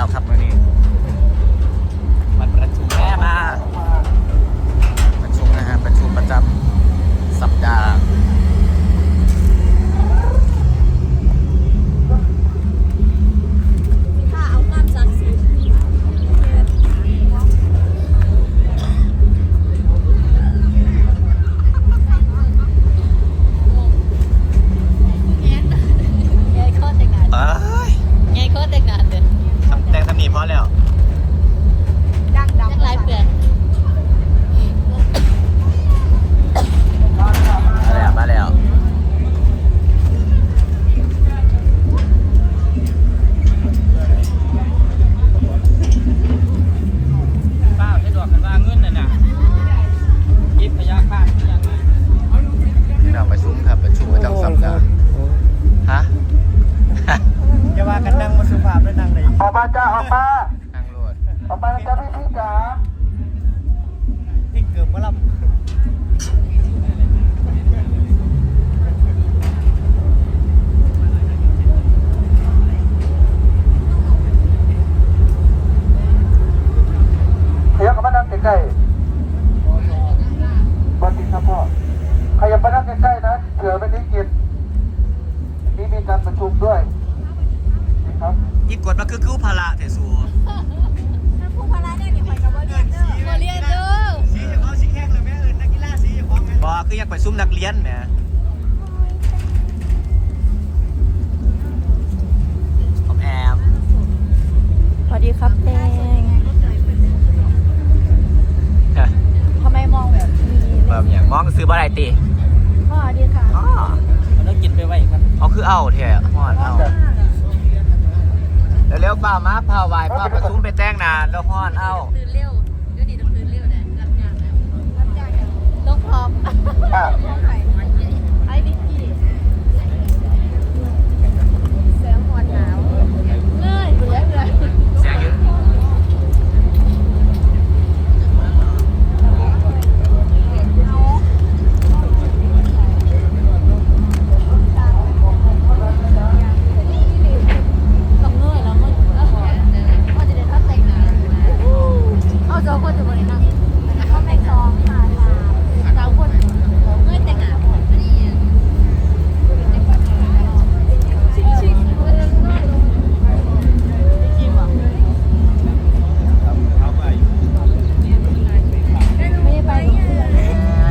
แล้วครับมื่อนี้มันประชุมแม่มาประชุมนะฮะประชุมประจำสัปดาห์ ถ้าเอาความศักดิ์สิทธิ์ไงข้อแต่งงาน เอ้ย ไงข้อแต่งงานเด้อ ทำแต่งทำนีพอแล้ว ดังดำลายเปลือก มาแล้วมาแล้ว ป้าให้ดอกกันว่าเงินน่ะนะยิบพยาคาดที่ยังไง เราประชุมครับประชุมประจำสัปดาห์ฮะ อย่าว่ากันนั่งมาสุภาพแล้วนั่งไหน ออกมาจ้าออกมา นั่งโหลด ออกมาแล้วจ้าพี่พี่จ๋า ที่เกือบมาล ขยับเข้ามานั่ง ใกล้ๆบอลติครับพ่อขยับมานั่งใกล้ๆนะเผื่อไม่ได้กินนี่มีการประชุมด้วยนะครับอีกกดมาคือคือภาระเถสูถ้าผู้พละเนี่ยนี่ข่อยกับบ่เรียนเด้อบ่เรียนเด้อำสีเขาสีแข้งเลยแม่เอิญนักกีฬาสีของไงบอคืออยากประชุมนักเรียนเนี่ยผมแอม สวัสดีครับเต้งทำไมมองแบบมี แบบอย่างมองซื้อบ่ได้ ติพ่อดีค่ะอ๋อมันต้องกินไปไว้ครับเอาคือเอาแท้ฮอดเอาเร็วๆป่ามาพาไหวป่าประชุมไปแต่งหน้าแล้วฮอดเอาตื่นเร็วเดี๋ยวนี้ต้องตื่นเร็วนะรับงานแล้วรับจ้างต้องพร้อม อะ ไอ้วิกกี้แสงหวานหนาวเอ้ยเบื่อเบื่อ เสียงอยู่ ต้องเงยแล้วก็ก็จะได้ทัดแต่งงานเอาเจ้าคนจะบริณังเขาแต่งสองค่ะสาวคนเงยแต่งงานไม่ได้ยินชิคชิคไม่ได้กินหรอไม่ได้ไป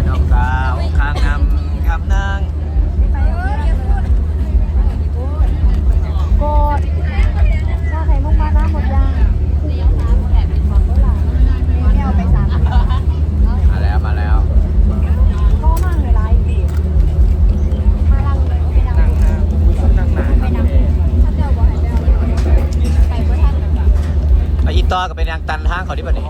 น้องสาวข้างนำคำนาง โกดถ้าใครมุ่งมาน้ำหมดยังเลี้ยวน้ำแบบเป็นของเท่าไหร่แก้วไปสาม มาแล้วมาแล้ว ก็มั่งเลยไรมาลังเลยไปนั่ง นั่งหนา ไปนั่งถ้าเจ้าบอกให้เจ้าไปเพื่อท่าน ไปอี ต่อกับเป็นยางตันทางเขาที่ปะเนี่ย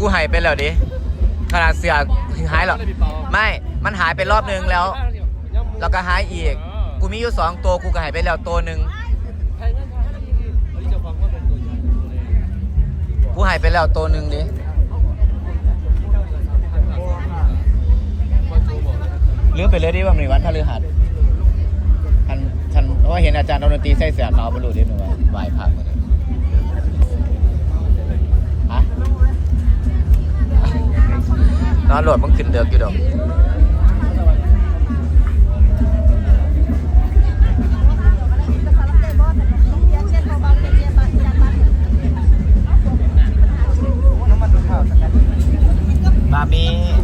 กูหายไปแล้วดิขนาดเสือกหายหรอไม่มันหายไปรอบนึงแล้ว แล้วก็หายอีก กูมีอยู่สองตัวกูก็หายไปแล้วตัวหนึ่งใครนั่นค่ะเฮ้ยเจ้าของว่าเป็นตัวใหญ่เลยกูหายไปแล้วตัวหนึ่งดิว่าโจบอกเลยลืมไปเลยดิว่ามันวันพฤหัสฉันฉันเพราะว่าเห็นอาจารย์ดนตรีใส่เสื้อขาวบรรลุดิหนูว่าไหวพระมาเนอนโหลดมันขึ้นเดือกอยู่ดอกบาร์บี้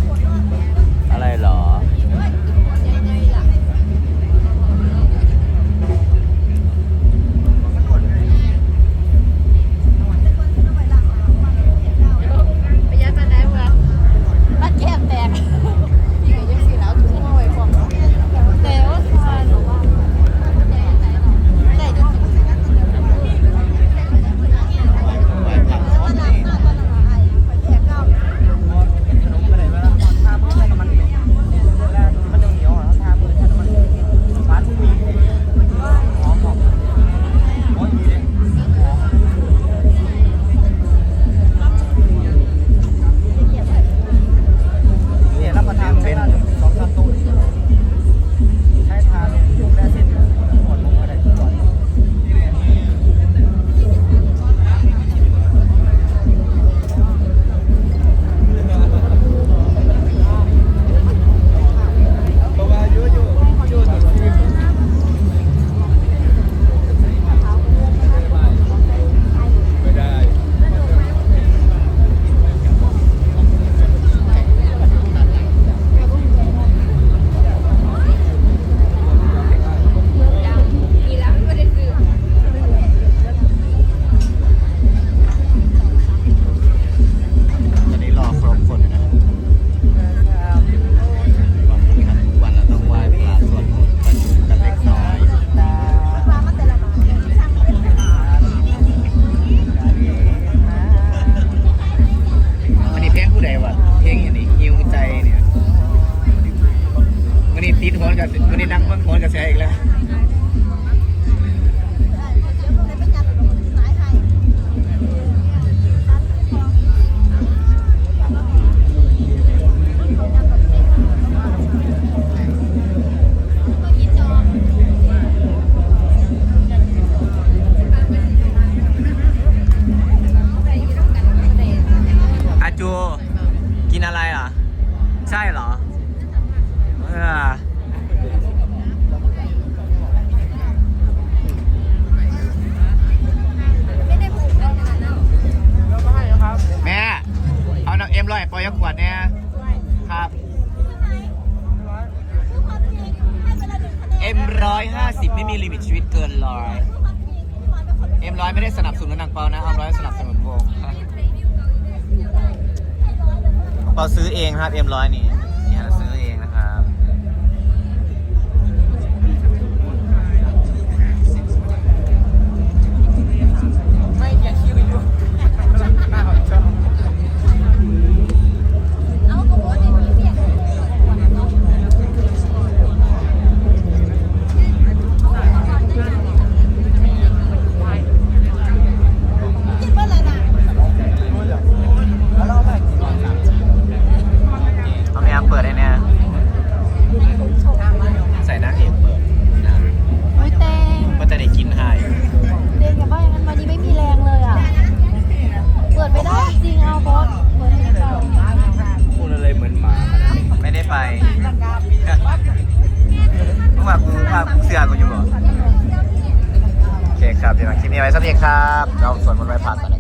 วิตเกินร้อยเอ็มร้อยไม่ได้สนับสนุนนางเปานะเอ็มร้อยสนับสนุนวงเปาซื้อเองครับเอ็มร้อยนี่ ครับเราสวนมันไว้ผ่านตอน